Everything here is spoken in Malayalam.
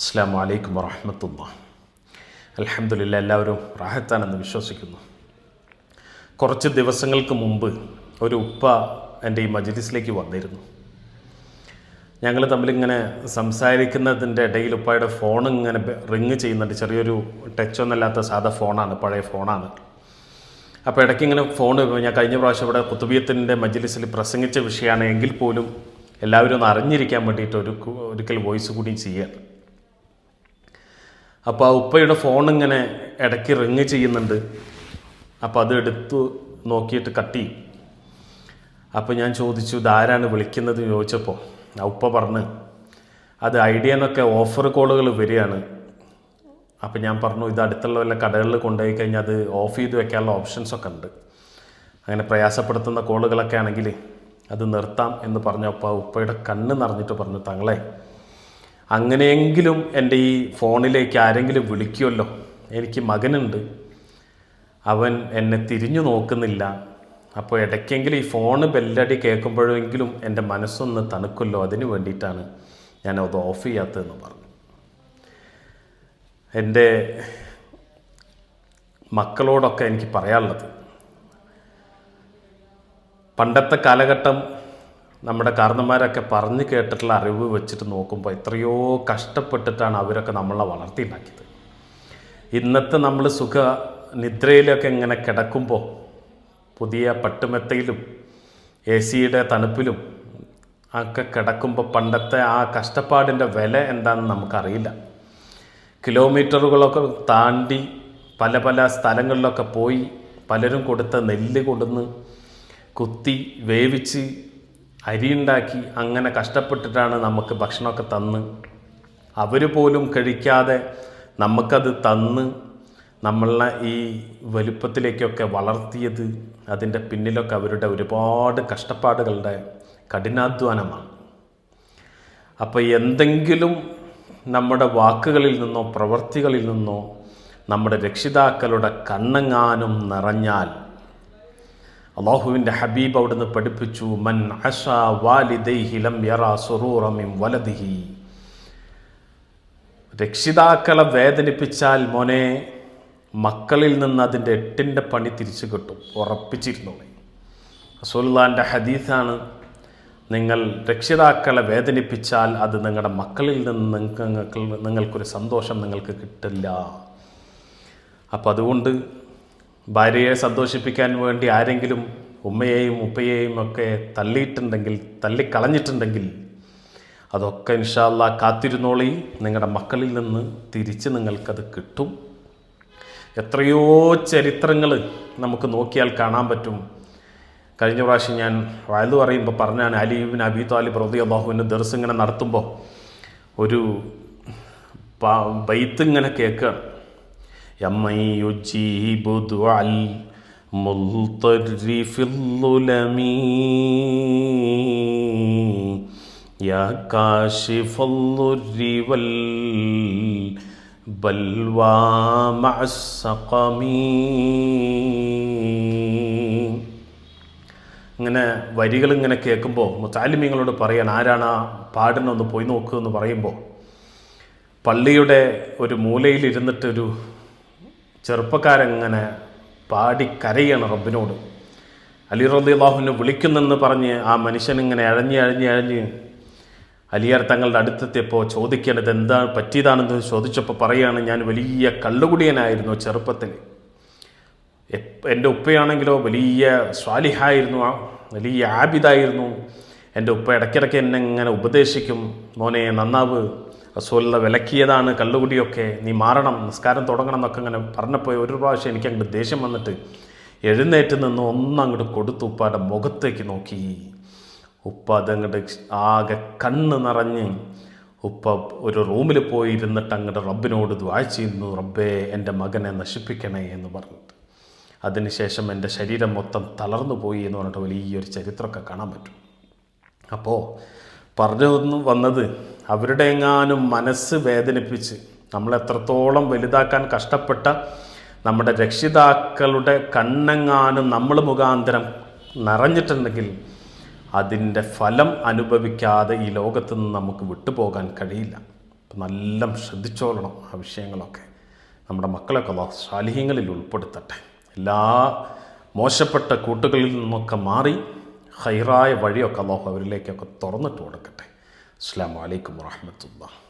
അസ്സാം വലൈക്കും വറഹമത്തുള്ള. അലഹമില്ല എല്ലാവരും റാഹത്താണെന്ന് വിശ്വസിക്കുന്നു. കുറച്ച് ദിവസങ്ങൾക്ക് മുമ്പ് ഒരു ഉപ്പ എന്റെ ഈ മജ്ലിസിലേക്ക് വന്നിരുന്നു. ഞങ്ങൾ തമ്മിലിങ്ങനെ സംസാരിക്കുന്നതിന്റെ ഇടയിൽ ഉപ്പായുടെ ഫോൺ ഇങ്ങനെ റിങ് ചെയ്യുന്നുണ്ട്. ചെറിയൊരു ടച്ച് ഒന്നല്ലാത്ത സാധാ ഫോണാണ് പഴയ ഫോണാണ്. അപ്പോൾ ഇടയ്ക്ക് ഇങ്ങനെ ഫോൺ ഞാൻ കഴിഞ്ഞ പ്രാവശ്യം ഇവിടെ കുത്തുബിയത്തിന്റെ മജ്ലിസിൽ പ്രസംഗിച്ച വിഷയമാണ് എങ്കിൽ പോലും എല്ലാവരും ഒന്ന് അറിഞ്ഞിരിക്കാൻ വേണ്ടിയിട്ട് ഒരു ഒരിക്കൽ വോയിസ് കൂടി ചെയ്യുകയാണ്. അപ്പോൾ ആ ഉപ്പയുടെ ഫോൺ ഇങ്ങനെ ഇടയ്ക്ക് റിങ് ചെയ്യുന്നുണ്ട്. അപ്പോൾ അത് എടുത്തു നോക്കിയിട്ട് കട്ടി ചെയ്യും. അപ്പോൾ ഞാൻ ചോദിച്ചു ഇതാരാണ് വിളിക്കുന്നത്? ചോദിച്ചപ്പോൾ ആ ഉപ്പ പറഞ്ഞ് അത് ഐഡിയ എന്നൊക്കെ ഓഫർ കോളുകൾ വരികയാണ്. അപ്പോൾ ഞാൻ പറഞ്ഞു ഇത് അടുത്തുള്ള വല്ല കടകളിൽ കൊണ്ടുപോയി കഴിഞ്ഞാൽ അത് ഓഫ് ചെയ്ത് വെക്കാനുള്ള ഓപ്ഷൻസ് ഒക്കെ ഉണ്ട്. അങ്ങനെ പ്രയാസപ്പെടുത്തുന്ന കോളുകളൊക്കെ ആണെങ്കിൽ അത് നിർത്താം എന്ന് പറഞ്ഞപ്പോൾ ഉപ്പയുടെ കണ്ണ് നിറഞ്ഞിട്ട് പറഞ്ഞു തങ്ങളെ അങ്ങനെയെങ്കിലും എന്റെ ഈ ഫോണിലേക്ക് ആരെങ്കിലും വിളിക്കുമല്ലോ എനിക്ക് മകനുണ്ട്. അവൻ എന്നെ തിരിഞ്ഞു നോക്കുന്നില്ല. അപ്പോൾ ഇടയ്ക്കെങ്കിലും ഈ ഫോണ് ബെല്ലടി കേൾക്കുമ്പോഴെങ്കിലും എന്റെ മനസ്സൊന്ന് തണുക്കുമല്ലോ? അതിന് വേണ്ടിയിട്ടാണ് ഞാൻ അത് ഓഫ് ചെയ്യാത്തതെന്ന് പറഞ്ഞു. എന്റെ മക്കളോടൊക്കെ എനിക്ക് പറയാനുള്ളത്. പണ്ടത്തെ കാലഘട്ടം നമ്മുടെ കാരണന്മാരൊക്കെ പറഞ്ഞു കേട്ടിട്ടുള്ള അറിവ് വെച്ചിട്ട് നോക്കുമ്പോൾ എത്രയോ കഷ്ടപ്പെട്ടിട്ടാണ് അവരൊക്കെ നമ്മളെ വളർത്തിയുണ്ടാക്കിയത് ഇന്നത്തെ നമ്മൾ സുഖ നിദ്രയിലൊക്കെ ഇങ്ങനെ കിടക്കുമ്പോൾ പുതിയ പട്ടുമെത്തയിലും എ സിയുടെ തണുപ്പിലും ഒക്കെ കിടക്കുമ്പോൾ പണ്ടത്തെ ആ കഷ്ടപ്പാടിന്റെ വില എന്താണെന്ന് നമുക്കറിയില്ല. കിലോമീറ്ററുകളൊക്കെ താണ്ടി പല പല സ്ഥലങ്ങളിലൊക്കെ പോയി പലരും കൊടുത്ത നെല്ല് കൊണ്ടുവന്ന് കുത്തി വേവിച്ച് അരിയുണ്ടാക്കി അങ്ങനെ കഷ്ടപ്പെട്ടിട്ടാണ് നമുക്ക് ഭക്ഷണമൊക്കെ തന്ന്. അവർ പോലും കഴിക്കാതെ നമുക്കത് തന്ന് നമ്മളെ ഈ വലുപ്പത്തിലേക്കൊക്കെ വളർത്തിയത് അതിന്റെ പിന്നിലൊക്കെ അവരുടെ ഒരുപാട് കഷ്ടപ്പാടുകളുടെ കഠിനാധ്വാനമാണ്. അപ്പോൾ എന്തെങ്കിലും നമ്മുടെ വാക്കുകളിൽ നിന്നോ പ്രവൃത്തികളിൽ നിന്നോ നമ്മുടെ രക്ഷിതാക്കളുടെ കണ്ണങ്ങാനും നിറഞ്ഞാൽ അള്ളാഹുവിന്റെ ഹബീബ് അവിടുന്ന് പഠിപ്പിച്ചു മൻ അഷ വാലിദൈഹി ലം യറാ സുറൂറമിൻ വലദിഹി. രക്ഷിതാക്കളെ വേദനിപ്പിച്ചാൽ മോനെ മക്കളിൽ നിന്ന് അതിന്റെ എട്ടിന്റെ പണി തിരിച്ചു കിട്ടും ഉറപ്പിച്ചിരുന്നു. റസൂലുള്ളാഹിന്റെ ഹദീസാണ് നിങ്ങൾ രക്ഷിതാക്കളെ വേദനിപ്പിച്ചാൽ അത് നിങ്ങളുടെ മക്കളിൽ നിന്ന് നിങ്ങൾക്ക് നിങ്ങൾക്കൊരു സന്തോഷം നിങ്ങൾക്ക് കിട്ടില്ല. അപ്പോൾ അതുകൊണ്ട് ഭാര്യയെ സന്തോഷിപ്പിക്കാൻ വേണ്ടി ആരെങ്കിലും ഉമ്മയെയും ഉപ്പയെയും ഒക്കെ തള്ളിയിട്ടുണ്ടെങ്കിൽ തള്ളിക്കളഞ്ഞിട്ടുണ്ടെങ്കിൽ അതൊക്കെ ഇൻഷാല്ല കാത്തിരുന്നോളി. നിങ്ങളുടെ മക്കളിൽ നിന്ന് തിരിച്ച് നിങ്ങൾക്കത് കിട്ടും. എത്രയോ ചരിത്രങ്ങൾ നമുക്ക് നോക്കിയാൽ കാണാൻ പറ്റും. കഴിഞ്ഞ പ്രാവശ്യം ഞാൻ വയലു പറയുമ്പോൾ പറഞ്ഞാണ് അലീബിൻ അബീ താലിബ് റതി അള്ളാഹുവിന്റെ ദർസ് ഇങ്ങനെ നടത്തുമ്പോൾ ഒരു ബൈത്ത് ഇങ്ങനെ കേൾക്കുകയാണ് يمن يجيب دعاء المضطر في الظلم يا كاشف الضر والبلوى مع السقم ഇങ്ങനെ വരികൾ ഇങ്ങനെ കേൾക്കുമ്പോൾ മുത്താലിമ്യങ്ങളോട് പറയാൻ ആരാണ് ആ പാടുന്നൊന്ന് പോയി നോക്കുക എന്ന് പറയുമ്പോൾ പള്ളിയുടെ ഒരു മൂലയിൽ ഇരുന്നിട്ടൊരു ചെറുപ്പക്കാരങ്ങനെ പാടി കരയാണ് റബ്ബിനോട്. അലി റബി അള്ളാഹുവിനെ വിളിക്കുന്നെന്ന് പറഞ്ഞ് ആ മനുഷ്യൻ ഇങ്ങനെ അഴഞ്ഞ് അഴഞ്ഞ് അഴഞ്ഞ് അലിയാർ തങ്ങളുടെ അടുത്തെത്തിയപ്പോൾ ചോദിക്കേണ്ടത് എന്താ പറ്റിയതാണെന്ന് ചോദിച്ചപ്പോൾ പറയുകയാണ് ഞാൻ വലിയ കള്ളുകുടിയനായിരുന്നു ചെറുപ്പത്തിൽ എന്റെ ഉപ്പയാണെങ്കിലോ വലിയ സ്വാലിഹായിരുന്നു ആ വലിയ ആബിദായിരുന്നു. എന്റെ ഉപ്പ ഇടയ്ക്കിടയ്ക്ക് എന്നെ ഇങ്ങനെ ഉപദേശിക്കും. മോനെ നന്നാവ്. റസൂലിനെ വിലക്കിയതാണ് കള്ളുകുടിയൊക്കെ നീ മാറണം നിസ്കാരം തുടങ്ങണം എന്നൊക്കെ അങ്ങനെ പറഞ്ഞപ്പോൾ ഒരു പ്രാവശ്യം എനിക്ക് അങ്ങോട്ട് ദേഷ്യം വന്നിട്ട് എഴുന്നേറ്റ് നിന്ന് ഒന്നങ്ങോട്ട് കൊടുത്തു ഉപ്പാടെ മുഖത്തേക്ക് നോക്കി. ഉപ്പ അതങ്ങോട്ട് ആകെ കണ്ണ് നിറഞ്ഞ് ഉപ്പ ഒരു റൂമിൽ പോയി ഇരുന്നിട്ട് അങ്ങോട്ട് റബ്ബിനോട് ദ്വാ ചെയ്യുന്നു റബ്ബേ എന്റെ മകനെ നശിപ്പിക്കണേ എന്ന് പറഞ്ഞിട്ട്. അതിനുശേഷം എന്റെ ശരീരം മൊത്തം തളർന്നു പോയി എന്ന് പറഞ്ഞിട്ട് വലിയൊരു ചരിത്രമൊക്കെ കാണാൻ പറ്റും. അപ്പോൾ പറഞ്ഞു വന്നു വന്നത്. അവരുടെ എങ്ങാനും മനസ്സ് വേദനിപ്പിച്ച് നമ്മൾ എത്രത്തോളം വലുതാക്കാൻ കഷ്ടപ്പെട്ട നമ്മുടെ രക്ഷിതാക്കളുടെ കണ്ണെങ്ങാനും നമ്മൾ മുഖാന്തരം നിറഞ്ഞിട്ടുണ്ടെങ്കിൽ അതിന്റെ ഫലം അനുഭവിക്കാതെ ഈ ലോകത്തു നിന്ന് നമുക്ക് വിട്ടുപോകാൻ കഴിയില്ല. നല്ല ശ്രദ്ധിച്ചോളണം ആ വിഷയങ്ങളൊക്കെ. നമ്മുടെ മക്കളൊക്കെ ശാലിഹ്യങ്ങളിൽ ഉൾപ്പെടുത്തട്ടെ. എല്ലാ മോശപ്പെട്ട കൂട്ടുകളിൽ നിന്നൊക്കെ മാറി ഹൈറായ വഴിയൊക്കെ അള്ളാഹു അവരിലേക്കൊക്കെ തുറന്നിട്ട് കൊടുക്കട്ടെ. അസ്സാം വലൈക്കും വാഹമത്തുള്ള